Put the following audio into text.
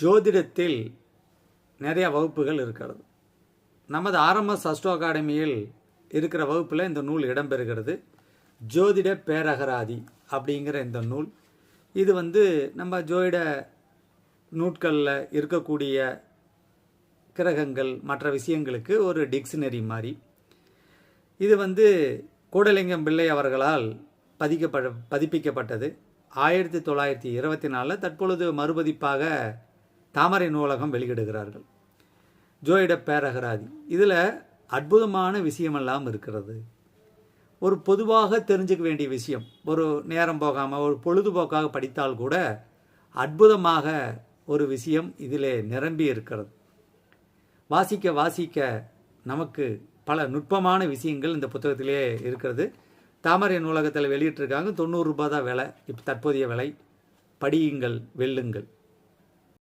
ஜோதிடத்தில் நிறைய வகுப்புகள் இருக்கிறது. நமது ஆர்எம்எஸ் அஸ்ட்ரோ அகாடமியில் இருக்கிற வகுப்பில் இந்த நூல் இடம்பெறுகிறது. ஜோதிட பேரகராதி அப்படிங்கிற இந்த நூல். இது வந்து நம்ம ஜோதிட நூட்களில் இருக்கக்கூடிய கிரகங்கள் மற்ற விஷயங்களுக்கு ஒரு டிக்ஷனரி மாதிரி. இது வந்து கூடலிங்கம் பிள்ளை அவர்களால் பதிக்கப்பட பதிப்பிக்கப்பட்டது. ஆயிரத்தி தொள்ளாயிரத்தி இருபத்தி நாலில் தற்பொழுது மறுபதிப்பாக தாமரை நூலகம் வெளியிடுகிறார்கள். ஜோயிட பேரகராதி. இதில் அற்புதமான விஷயமெல்லாம் இருக்கிறது. ஒரு பொதுவாக தெரிஞ்சுக்க வேண்டிய விஷயம். ஒரு நேரம் போகாமல் ஒரு பொழுதுபோக்காக படித்தால் கூட அற்புதமாக ஒரு விஷயம் இதிலே நிரம்பி இருக்கிறது. வாசிக்க வாசிக்க நமக்கு பல நுட்பமான விஷயங்கள் இந்த புத்தகத்திலே இருக்கிறது. தாமரை நூலகத்தில் வெளியிட்டிருக்காங்க. தொண்ணூறுரூபா தான் விலை. இப்போ தற்போதைய விலை. படியுங்கள் வெல்லுங்கள்.